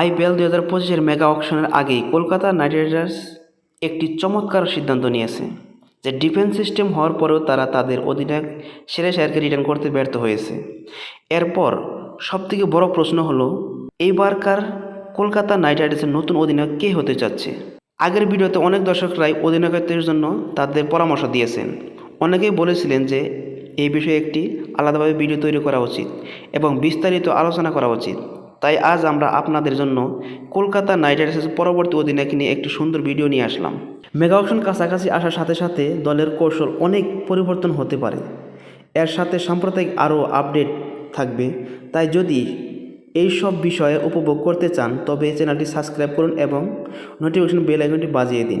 IPL দুই হাজার পঁচিশের মেগা অকশনের আগেই কলকাতা নাইট রাইডার্স একটি চমৎকার সিদ্ধান্ত নিয়েছে যে ডিফেন্স সিস্টেম হওয়ার পরেও তারা তাদের অধিনায়ক সেরা শায়ারকে রিটার্ন করতে ব্যর্থ হয়েছে। এরপর সবথেকে বড় প্রশ্ন হলো, এইবারকার কলকাতা নাইট রাইডার্সের নতুন অধিনায়ক কে হতে চাচ্ছে? আগের ভিডিওতে অনেক দর্শকরাই অধিনায়কত্বের জন্য তাদের পরামর্শ দিয়েছেন। অনেকেই বলেছিলেন যে এই বিষয়ে একটি আলাদাভাবে ভিডিও তৈরি করা উচিত এবং বিস্তারিত আলোচনা করা উচিত। তাই আজ আমরা আপনাদের জন্য কলকাতা নাইট রাইডার্সের পরবর্তী অধিনায়ক নিয়ে একটি সুন্দর ভিডিও নিয়ে আসলাম। মেগা অকশন কাছাকাছি আসার সাথে সাথে দলের কৌশল অনেক পরিবর্তন হতে পারে। এর সাথে সাম্প্রদায়িক আরও আপডেট থাকবে। তাই যদি এই সব বিষয়ে উপভোগ করতে চান, তবে চ্যানেলটি সাবস্ক্রাইব করুন এবং নোটিফিকেশন বেল আইকনটি বাজিয়ে দিন।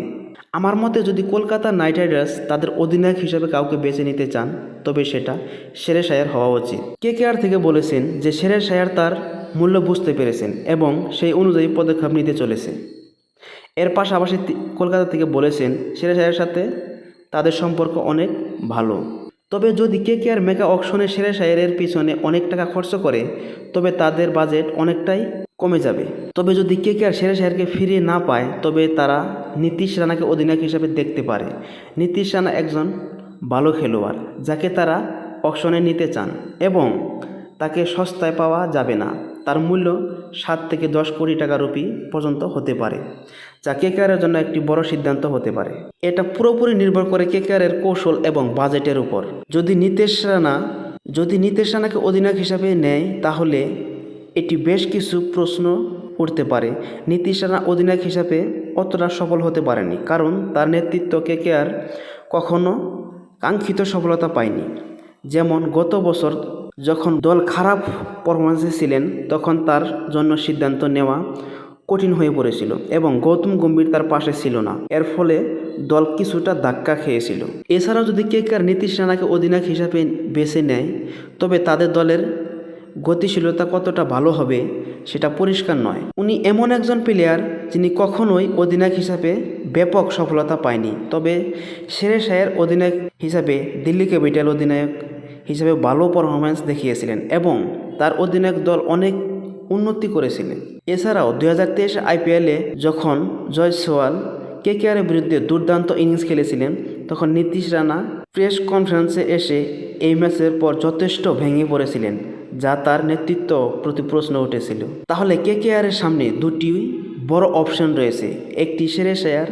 আমার মতে যদি কলকাতা নাইট রাইডার্স তাদের অধিনায়ক হিসেবে কাউকে বেছে নিতে চান, তবে সেটা সেরে শায়ার হওয়া উচিত। কে কে আর থেকে বলেছেন যে সেরে শায়ার তার মূল্য বুঝতে পেরেছেন এবং সেই অনুযায়ী পদক্ষেপ নিতে চলেছে। এর পাশাপাশি কলকাতা থেকে বলেছেন, সেরা শায়ের সাথে তাদের সম্পর্ক অনেক ভালো। তবে যদি কে কে আর মেগা অকশনে সেরা শায়ের পিছনে অনেক টাকা খরচ করে, তবে তাদের বাজেট অনেকটাই কমে যাবে। তবে যদি কে কে আর সেরা শায়েরকে ফিরিয়ে না পায়, তবে তারা নীতিশ রানাকে অধিনায়ক হিসাবে দেখতে পারে। নীতিশ রানা একজন ভালো খেলোয়াড়, যাকে তারা অকশনে নিতে চান এবং তাকে সস্তায় পাওয়া যাবে না। তার মূল্য সাত থেকে দশ কোটি টাকা রুপি পর্যন্ত হতে পারে, যা কেকেআরের জন্য একটি বড় সিদ্ধান্ত হতে পারে। এটা পুরোপুরি নির্ভর করে কেকেআরের কৌশল এবং বাজেটের উপর। যদি নিতেশ রানা, যদি নিতেশ রানাকে অধিনায়ক হিসাবে নেয়, তাহলে এটি বেশ কিছু প্রশ্ন উঠতে পারে। নীতিশ রানা অধিনায়ক হিসাবে অতটা সফল হতে পারেনি, কারণ তার নেতৃত্ব কেকেআর কখনো কাঙ্ক্ষিত সফলতা পায়নি। যেমন গত বছর যখন দল খারাপ পারফরমেন্সে ছিলেন, তখন তার জন্য সিদ্ধান্ত নেওয়া কঠিন হয়ে পড়েছিল এবং গৌতম গম্ভীর তার পাশে ছিল না। এর ফলে দল কিছুটা ধাক্কা খেয়েছিল। এছাড়াও যদি কে কার নীতিশ রানাকে অধিনায়ক হিসাবে বেছে নেয়, তবে তাদের দলের গতিশীলতা কতটা ভালো হবে সেটা পরিষ্কার নয়। উনি এমন একজন প্লেয়ার যিনি কখনোই অধিনায়ক হিসাবে ব্যাপক সফলতা পায়নি। তবে সেরে শাহের অধিনায়ক হিসাবে দিল্লি ক্যাপিটাল অধিনায়ক হিসাবে ভালো পারফরমেন্স দেখিয়েছিলেন এবং তার অধিনায়ক দল অনেক উন্নতি করেছিলেন। এছাড়াও দুই হাজার তেইশ আইপিএলে যখন জয়সওয়াল কেকেআরের বিরুদ্ধে দুর্দান্ত ইনিংস খেলেছিলেন, তখন নীতিশ রানা প্রেস কনফারেন্সে এসে এই ম্যাচের পর যথেষ্ট ভেঙে পড়েছিলেন, যা তার নেতৃত্ব প্রতি প্রশ্ন উঠেছিল। তাহলে কেকেআরের সামনে দুটি বড় অপশন রয়েছে, একটি সেরে শেয়ার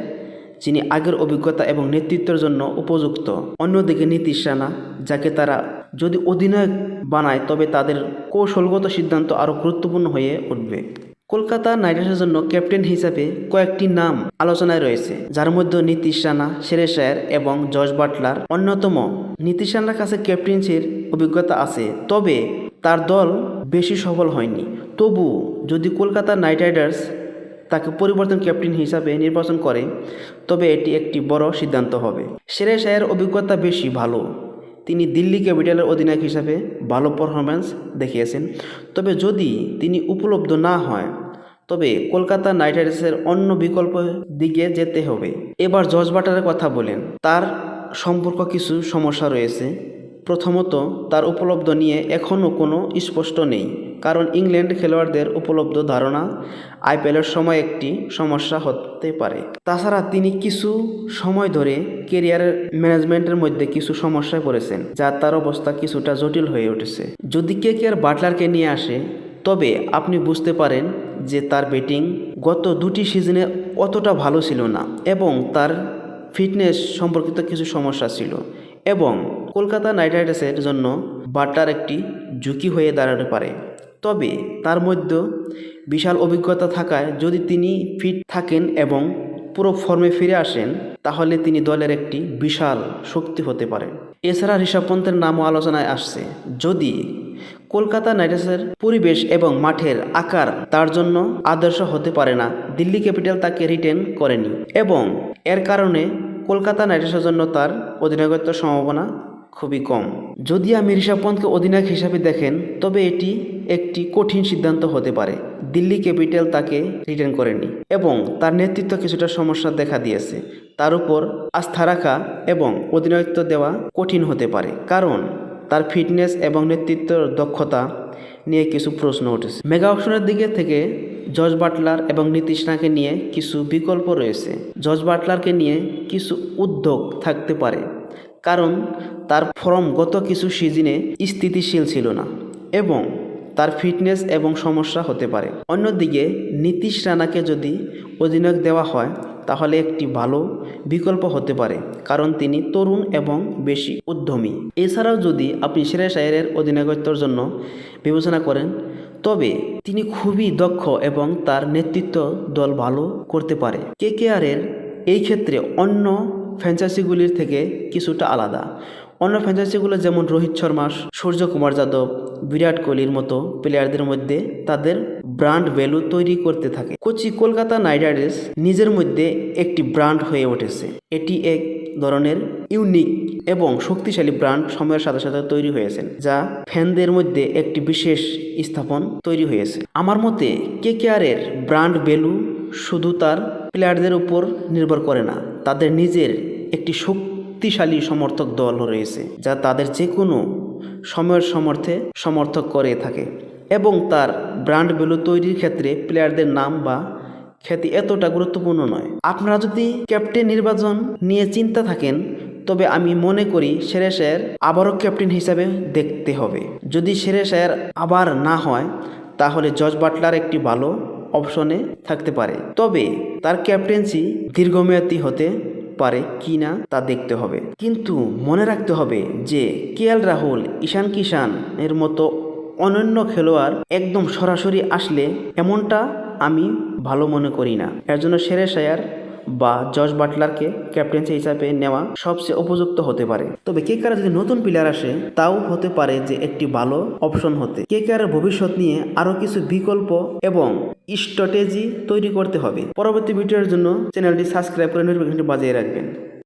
যিনি আগের অভিজ্ঞতা এবং নেতৃত্বের জন্য উপযুক্ত। অন্যদিকে নীতিশ রানা, যাকে তারা যদি অধিনায়ক বানায়, তবে তাদের কৌশলগত সিদ্ধান্ত আরও গুরুত্বপূর্ণ হয়ে উঠবে। কলকাতা নাইট রাইডার্সের জন্য ক্যাপ্টেন হিসাবে কয়েকটি নাম আলোচনায় রয়েছে, যার মধ্যে নীতিশ রানা শায়ার এবং জর্জ বাটলার অন্যতম। নীতিশ রানার কাছে ক্যাপ্টেন্সির অভিজ্ঞতা আছে, তবে তার দল বেশি সফল হয়নি। তবু যদি কলকাতা নাইট রাইডার্স তাকে পরিবর্তন ক্যাপ্টেন হিসাবে নির্বাচন করে, তবে এটি একটি বড় সিদ্ধান্ত হবে। সেরে শাহের অভিজ্ঞতা বেশি ভালো। তিনি দিল্লি ক্যাপিটালের অধিনায়ক হিসাবে ভালো পারফরমেন্স দেখিয়েছেন। তবে যদি তিনি উপলব্ধ না হয়, তবে কলকাতা নাইট রাইডার্সের অন্য বিকল্প দিকে যেতে হবে। এবার জর্জ বাটারের কথা বলেন। তার সম্পর্ক কিছু সমস্যা রয়েছে। প্রথমত, তার উপলব্ধ নিয়ে এখনও কোনো স্পষ্ট নেই। কারণ ইংল্যান্ড খেলোয়াড়দের উপলব্ধ ধারণা আইপিএলের সময় একটি সমস্যা হতে পারে। তাছাড়া তিনি কিছু সময় ধরে কেরিয়ারের ম্যানেজমেন্টের মধ্যে কিছু সমস্যায় পড়েছেন, যা তার অবস্থা কিছুটা জটিল হয়ে উঠেছে। যদি কে কে আর বাটলারকে নিয়ে আসে, তবে আপনি বুঝতে পারেন যে তার ব্যাটিং গত দুটি সিজনে অতটা ভালো ছিল না এবং তার ফিটনেস সম্পর্কিত কিছু সমস্যা ছিল এবং কলকাতা নাইট রাইডার্সের জন্য বাটার একটি ঝুঁকি হয়ে দাঁড়াতে পারে। তবে তার মধ্যে বিশাল অভিজ্ঞতা থাকায় যদি তিনি ফিট থাকেন এবং পুরো ফর্মে ফিরে আসেন, তাহলে তিনি দলের একটি বিশাল শক্তি হতে পারেন এছাড়া ঋষভ পন্থের নামও আলোচনায় আসছে। যদি কলকাতা নাইট পরিবেশ এবং মাঠের আকার তার জন্য আদর্শ হতে পারে না, দিল্লি ক্যাপিটাল তাকে রিটেন করেনি এবং এর কারণে কলকাতা নাইট জন্য তার অধিনায়কত্বের সম্ভাবনা খুবই কম। যদি আমি ঋষভ পন্থকে অধিনায়ক হিসাবে দেখেন, তবে এটি একটি কঠিন সিদ্ধান্ত হতে পারে। দিল্লি ক্যাপিটাল তাকে রিটার্ন করেনি এবং তার নেতৃত্ব কিছুটা সমস্যা দেখা দিয়েছে। তার উপর আস্থা রাখা এবং অধিনায়কত্ব দেওয়া কঠিন হতে পারে, কারণ তার ফিটনেস এবং নেতৃত্বের দক্ষতা নিয়ে কিছু প্রশ্ন উঠেছে। মেগা অপশনের দিকে থেকে জর্জ বাটলার এবং নীতিশ রানাকে নিয়ে কিছু বিকল্প রয়েছে। জর্জ বাটলারকে নিয়ে কিছু উদ্যোগ থাকতে পারে, কারণ তার ফর্ম গত কিছু সিজনে স্থিতিশীল ছিল না এবং তার ফিটনেস এবং সমস্যা হতে পারে। অন্যদিকে, নীতিশ রানাকে যদি অধিনায়ক দেওয়া হয়, তাহলে একটি ভালো বিকল্প হতে পারে, কারণ তিনি তরুণ এবং বেশি উদ্যমী। এছাড়াও যদি আপনি শ্রেয়াস আয়ারের অধিনায়কত্বর জন্য বিবেচনা করেন, তবে তিনি খুবই দক্ষ এবং তার নেতৃত্ব দল ভালো করতে পারে। কে কে আরের এই ক্ষেত্রে অন্য ফ্র্যাঞ্চাইজিগুলির থেকে কিছুটা আলাদা। অন্য ফ্র্যাঞ্চাইজিগুলো যেমন রোহিত শর্মা, সূর্যকুমার যাদব, বিরাট কোহলির মতো প্লেয়ারদের মধ্যে তাদের ব্র্যান্ড ভ্যালু তৈরি করতে থাকে। কোচি কলকাতা নাইট রাইডার্স নিজের মধ্যে একটি ব্র্যান্ড হয়ে উঠেছে। এটি এক ধরনের ইউনিক এবং শক্তিশালী ব্র্যান্ড সময়ের সাথে সাথে তৈরি হয়েছে, যা ফ্যানদের মধ্যে একটি বিশেষ স্থাপন তৈরি হয়েছে। আমার মতে কে কেয়ারের ব্র্যান্ড ভ্যালু শুধু তার প্লেয়ারদের উপর নির্ভর করে না, তাদের নিজের একটি শক্তিশালী সমর্থক দল রয়েছে, যা তাদের যে কোনো সময়ের সমর্থে সমর্থক করে থাকে এবং তার ব্র্যান্ড ভ্যালু তৈরির ক্ষেত্রে প্লেয়ারদের নাম বা খ্যাতি এতটা গুরুত্বপূর্ণ নয়। আপনারা যদি ক্যাপ্টেন নির্বাচন নিয়ে চিন্তা থাকেন, তবে আমি মনে করি সেরেশের আবারও ক্যাপ্টেন হিসাবে দেখতে হবে। যদি সেরেশের আবার না হয়, তাহলে জর্জ বাটলার একটি ভালো অপশনে থাকতে পারে। তবে তার ক্যাপ্টেন্সি দীর্ঘমেয়াদী হতে পারে কি না তা দেখতে হবে। কিন্তু মনে রাখতে হবে যে কে এল রাহুল ঈশান কিষান এর মতো অনন্য খেলোয়াড় একদম সরাসরি আসলে এমনটা আমি ভালো মনে করি না। এর জন্য সেরে শায়ার বা জর্জ বাটলারকে ক্যাপ্টেন্সি হিসাবে নেওয়া সবচেয়ে উপযুক্ত হতে পারে। তবে কে কারা যদি নতুন প্লেয়ার আসে, তাও হতে পারে যে একটি ভালো অপশন হতে। কে কারের ভবিষ্যৎ নিয়ে আরও কিছু বিকল্প এবং স্ট্র্যাটেজি তৈরি করতে হবে। পরবর্তী ভিডিওর জন্য চ্যানেলটি সাবস্ক্রাইব করে নোটিফিকেশনটি বাজিয়ে রাখবেন।